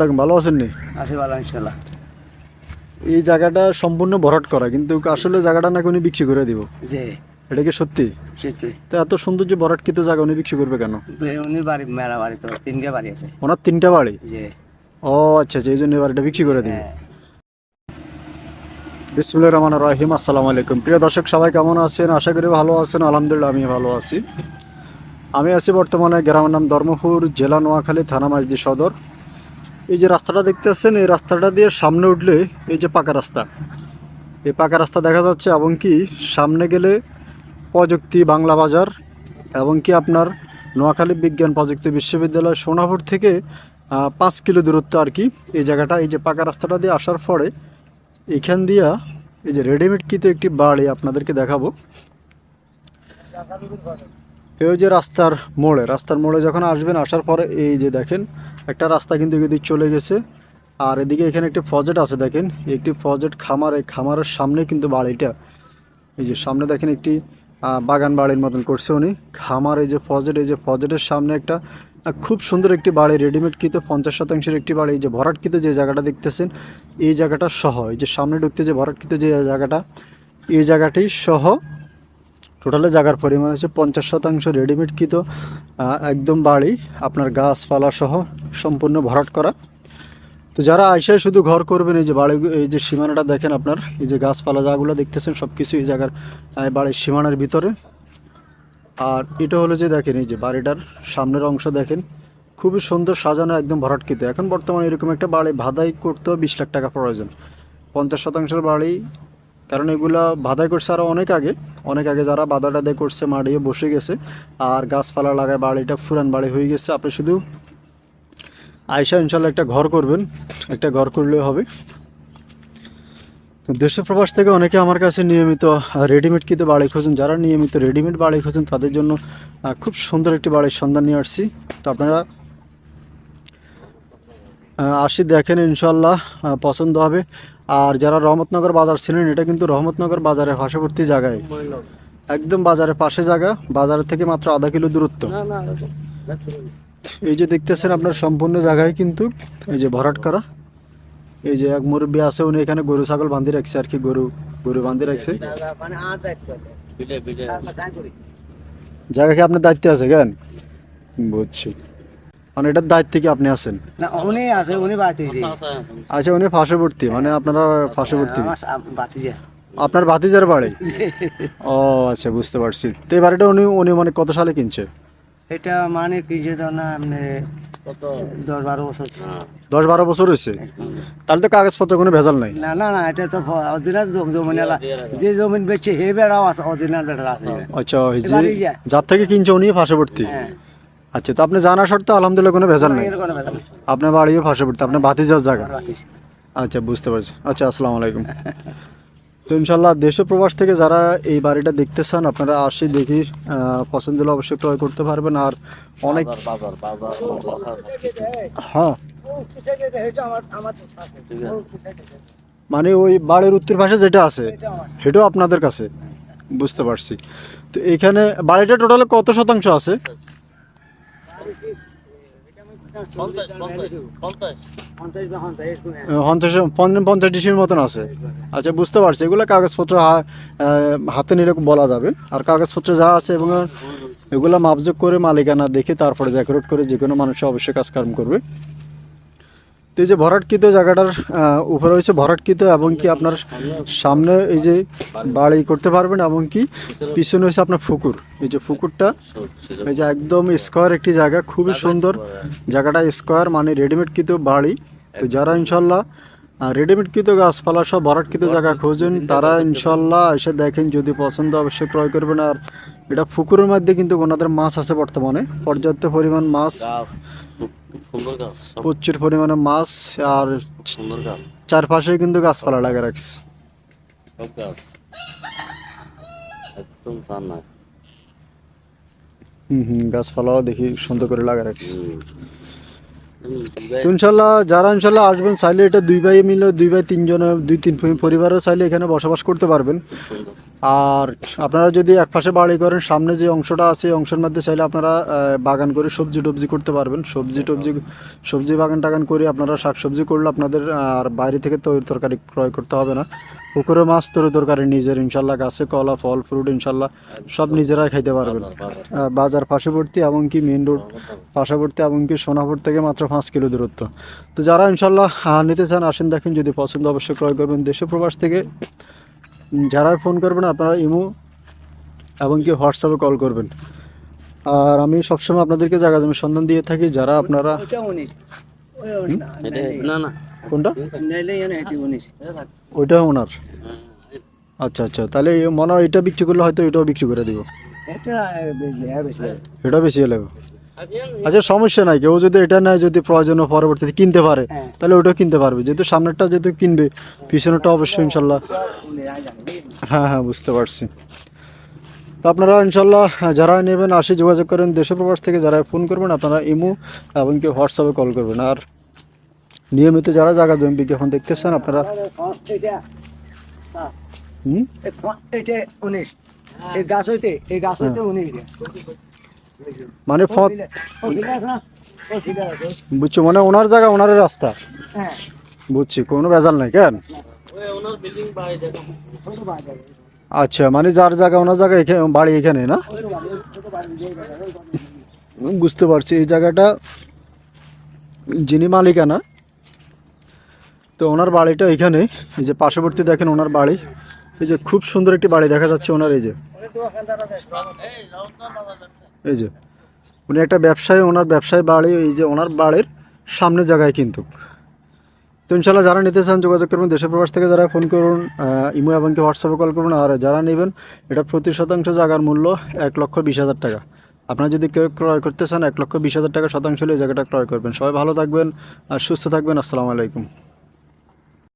ভালো আছেন নি? আছি ভালো ইনশাল্লাহ এই জায়গাটা সম্পূর্ণ ভরাট করা কিন্তু আসলে জায়গাটা নাকি উনি বিক্রি করে দিব। যে এটা কি সত্যি? সেটাই তো এত সৌন্দর্য ভরাটকৃত জায়গা উনি বিক্রি করবে কেন? উনি বাড়ি মেলা বাড়ি তো তিনটে বাড়ি আছে। ওনার তিনটা বাড়ি? যে ও আচ্ছা আচ্ছা এই জন্য বাড়িটা বিক্রি করে দিবে। হ্যাঁ। বিসমুল্লাহ রহমান রাহিম আসসালামু আলাইকুম। প্রিয় দর্শক সবাই কেমন আছেন? আশা করি ভালো আছেন আলহামদুলিল্লাহ আমি ভালো আছি। আমি আছি বর্তমানে গ্রামের নাম ধর্মপুর জেলা নোয়াখালী থানা মাইজদি সদর। এই যে রাস্তাটা দেখতে পাচ্ছেন এই রাস্তাটা দিয়ে সামনে উঠলে এই যে পাকা রাস্তা। এই পাকা রাস্তা দেখা যাচ্ছে এবং কি সামনে গেলে প্রযুক্তি, বাংলা বাজার এবং কি আপনার নোয়াখালী বিজ্ঞান প্রযুক্তি বিশ্ববিদ্যালয় সোনাপুর থেকে পাঁচ কিলো দূরত্ব আর কি এই জায়গাটা, এই যে পাকা রাস্তাটা দিয়ে আসার পরে এখান দিয়া এই যে রেডিমেড কিতো একটি বাড়ি আপনাদেরকে দেখাবো। এই যে রাস্তার মোড়ে রাস্তার মোড়ে যখন আসবেন, আসার পরে এই যে দেখেন, একটা রাস্তা কিন্তু এদিক চলে গেছে। আর এদিকে এখানে একটি প্রজেক্ট আছে দেখেন, একটি প্রজেক্ট খামার এই খামারের সামনে কিন্তু বাড়িটা। এই যে সামনে দেখেন একটি বাগান বাড়ির মতন করছে উনি। খামার এই যে ফজেট, এই যে ফজেটের সামনে একটা খুব সুন্দর একটি বাড়ি রেডিমেড কিতো পঞ্চাশ শতাংশের একটি বাড়ি। এই যে ভরাটকৃত যে জায়গাটা দেখতেছেন, এই জায়গাটা সহ, এই যে সামনে ঢুকতে যে ভরাটকৃত যে জায়গাটা, এই জায়গাটি সহ টোটালে জায়গার পরিমাণ হচ্ছে পঞ্চাশ শতাংশ রেডিমেড কিত একদম বাড়ি, আপনার গাছপালা সহ সম্পূর্ণ ভরাট করা। তো যারা আইসায় শুধু ঘর করবেন, এই যে বাড়ি, এই যে সীমানাটা দেখেন আপনার, এই যে গাছপালা যাগুলো দেখতেছেন সব কিছু এই জায়গার বাড়ির সীমানার ভিতরে। আর এটা হলো যে দেখেন, এই যে বাড়িটার সামনের অংশ দেখেন, খুবই সুন্দর সাজানো, একদম ভরাটকৃত এখন বর্তমানে এরকম একটা বাড়ি ভাদাই করতেও বিশ লাখ টাকা প্রয়োজন। পঞ্চাশ শতাংশের বাড়ি কারণ এগুলো বাধাই করছে আরও অনেক আগে। অনেক আগে যারা বাধা টাদাই করছে মাড়িয়ে বসে গেছে, আর গাছপালা লাগায় বাড়িটা ফুরান বাড়ি হয়ে গেছে। আপনি শুধু আয়সা ইনশাল্লাহ একটা ঘর করবেন, একটা ঘর করলে হবে। দেশ প্রবাস থেকে অনেকে আমার কাছে নিয়মিত রেডিমেড কিন্তু বাড়ি খোঁজেন। যারা নিয়মিত রেডিমেড বাড়ি খোঁজেন, তাদের জন্য খুব সুন্দর একটি বাড়ির সন্ধান নিয়ে আসছি। তো আপনারা আসি দেখেন ইনশাল্লাহ পছন্দ হবে। আর যারা রহমতনগর বাজার ছিলেন এটা কিন্তু রহমতনগর বাজারের পার্শ্ববর্তী জায়গায়। একদম বাজারের পাশে জায়গা বাজার থেকে মাত্র আধা কিলো দূরত্ব। এই যে দেখতেছেন আপনার সম্পূর্ণ জায়গায় কিন্তু এই যে ভরাট করা এই যে এক মুরব্বী আছে উনি এখানে গরু ছাগল বান্ধি রাখছে আর কি গরু গরু বান্ধি রাখছে। জায়গা কি আপনার দায়িত্বে আছে কেন? বুঝছি। মানে এটার দায়িত্বে কি আপনি আছেন? না উনি আছে উনি বাড়িতে আচ্ছা উনি পার্শ্ববর্তী মানে আপনারা পার্শ্ববর্তী? আপনার ভাতিজার বাড়ি? ও আচ্ছা বুঝতে পারছি। তো এই বাড়িটা উনি উনি মানে কত সালে কিনছে? এটা মানে কি যে না আপনি দশ বারো বছর দশ বারো বছর হয়েছে? তাহলে তো কাগজপত্র কোনো ভেজাল নাই। না না না এটা তো অরিজিনাল জমিন যে জমিন বেচছে হে বেড়াও আছে অরিজিনাল বেড়া আছে। আচ্ছা। যার থেকে কিনছে উনি পার্শ্ববর্তী? হ্যাঁ। আচ্ছা তো আপনি জানা সত্ত্বেও আলহামদুলিল্লাহ কোনো ভেজাল নাই। আপনার বাড়িও পার্শ্ববর্তী আপনার ভাতিজার জায়গা। আচ্ছা বুঝতে পারছি। আচ্ছা আসসালামু আলাইকুম। তো ইনশাল্লাহ দেশ প্রবাস থেকে যারা এই বাড়িটা দেখতে চান আপনারা আসি দেখি পছন্দ হলে অবশ্যই ক্রয় করতে পারবেন। আর অনেক হ্যাঁ। মানে ওই বাড়ির উত্তর পাশে যেটা আছে সেটাও আপনাদের কাছে। বুঝতে পারছি। তো এখানে বাড়িটা টোটালে কত শতাংশ আছে? পঞ্চাশ পঞ্চাশ পঞ্চাশ। ডিসির মতন আছে। আচ্ছা বুঝতে পারছি। এগুলো কাগজপত্র হাতে নিলে বলা যাবে। আর কাগজপত্র যা আছে এবং এগুলো মাপযোগ করে মালিকানা দেখে তারপরে জ্যাকরোট করে যে কোনো মানুষ অবশ্যই কাজকর্ম করবে। তো এই যে ভরাটকৃত জায়গাটার উপরে হয়েছে ভরাটকৃত এবং কি আপনার সামনে এই যে বাড়ি করতে পারবেন এবং কি পিছনে হয়েছে আপনার পুকুর এই যে পুকুরটা এই যে একদম স্কোয়ার একটি জায়গা, খুবই সুন্দর জায়গাটা, স্কোয়ার মানে রেডিমেড কৃত বাড়ি। তো যারা ইনশাল্লাহ রেডিমেড কৃত গাছপালা সব ভরাটকৃত জায়গা খোঁজেন, তারা ইনশাল্লাহ এসে দেখেন যদি পছন্দ অবশ্যই ক্রয় করবেন। আর এটা পুকুরের মধ্যে কিন্তু ওনাদের মাছ আছে বর্তমানে, পর্যাপ্ত পরিমাণ মাছ। সুন্দর গাছ প্রচুর পরিমাণে মাছ আর সুন্দর গাছ। চারপাশে কিন্তু গাছপালা লাগা রাখছে। সব গাছ। একদম চান না হুম হুম গাছপালাও দেখি সুন্দর করে লাগা রাখছে। ইনশাল্লাহ যারা ইনশাল্লাহ আসবেন, চাইলে এটা দুই ভাই মিলে, দুই ভাই তিনজনে, দুই তিন পরিবারও চাইলে এখানে বসবাস করতে পারবেন। আর আপনারা যদি এক পাশে বাড়ি করেন, সামনে যে অংশটা আছে অংশের মধ্যে চাইলে আপনারা বাগান করে সবজি টবজি করতে পারবেন। সবজি টবজি, সবজি বাগান টাগান করে আপনারা শাক সবজি করলে আপনাদের আর বাইরে থেকে তৈরি তরকারি ক্রয় করতে হবে না। পুকুরে মাছ তৈরি তরকারি নিজের ইনশাল্লাহ গাছে কলা ফল ফ্রুট ইনশাল্লাহ সব নিজেরাই খাইতে পারবেন। বাজার পার্শ্ববর্তী এমনকি মেন রোড পার্শ্ববর্তী এমনকি সোনাপুর থেকে মাত্র পাঁচ কিলো দূরত্ব। তো যারা ইনশাল্লাহ নিতে চান আসেন দেখেন যদি পছন্দ অবশ্যই ক্রয় করবেন। দেশে প্রবাস থেকে যারা ফোন করবেন আপনারা ইমো এমনকি হোয়াটসঅ্যাপে কল করবেন। আর আমি সবসময় আপনাদেরকে জায়গা জমি সন্ধান দিয়ে থাকি। যারা আপনারা না না। কোনটা? ওইটা ওনার। আচ্ছা আচ্ছা। তাহলে মনে হয় এটা বিক্রি করলে হয়তো এটাও বিক্রি করে দিব। এটা বেশি হ্যাঁ বেশি হলে আচ্ছা সমস্যা নাই। কেউ যদি এটা নেয় যদি প্রয়োজন পরবর্তীতে কিনতে পারে হ্যাঁ। তাহলে ওটাও কিনতে পারবে। যেহেতু সামনেরটা যেহেতু কিনবে পিছনেরটা অবশ্যই ইনশাল্লাহ। হ্যাঁ হ্যাঁ বুঝতে পারছি। তো আপনারা ইনশাল্লাহ যারা নেবেন আসি যোগাযোগ করেন। দেশের প্রবাস থেকে যারা ফোন করবেন আপনারা ইমো এবং কি হোয়াটসঅ্যাপে কল করবেন। আর নিয়মিত যারা জায়গা জমি বিজ্ঞাপন দেখতেছেন আপনারা উনিশ। মানে বুঝছ মানে ওনার জায়গা ওনার রাস্তা। হ্যাঁ। বুঝছি কোনো ভেজাল নাই কেন? আচ্ছা মানে যার জায়গা ওনার জায়গা এখানে বাড়ি এখানে না? বুঝতে পারছি এই জায়গাটা যিনি মালিকানা তো ওনার বাড়িটা এখানে এই যে পার্শ্ববর্তী দেখেন ওনার বাড়ি। এই যে খুব সুন্দর একটি বাড়ি দেখা যাচ্ছে ওনার, এই যে। এই যে। উনি একটা ব্যবসায়ী, ওনার ব্যবসায়ী বাড়ি, এই যে ওনার বাড়ির সামনে জায়গায় কিন্তু। তো ইনশাল্লাহ যারা নিতে চান যোগাযোগ করবেন, দেশের প্রবাস থেকে যারা ফোন করুন ইমো এবং কি হোয়াটসঅ্যাপে কল করুন, আর যারা নেবেন, এটা প্রতি শতাংশ জায়গার মূল্য এক লক্ষ বিশ হাজার টাকা। আপনারা যদি কেউ ক্রয় করতে চান, এক লক্ষ বিশ হাজার টাকা শতাংশ হলে এই জায়গাটা ক্রয় করবেন। সবাই ভালো থাকবেন আর সুস্থ থাকবেন। আসসালামু আলাইকুম।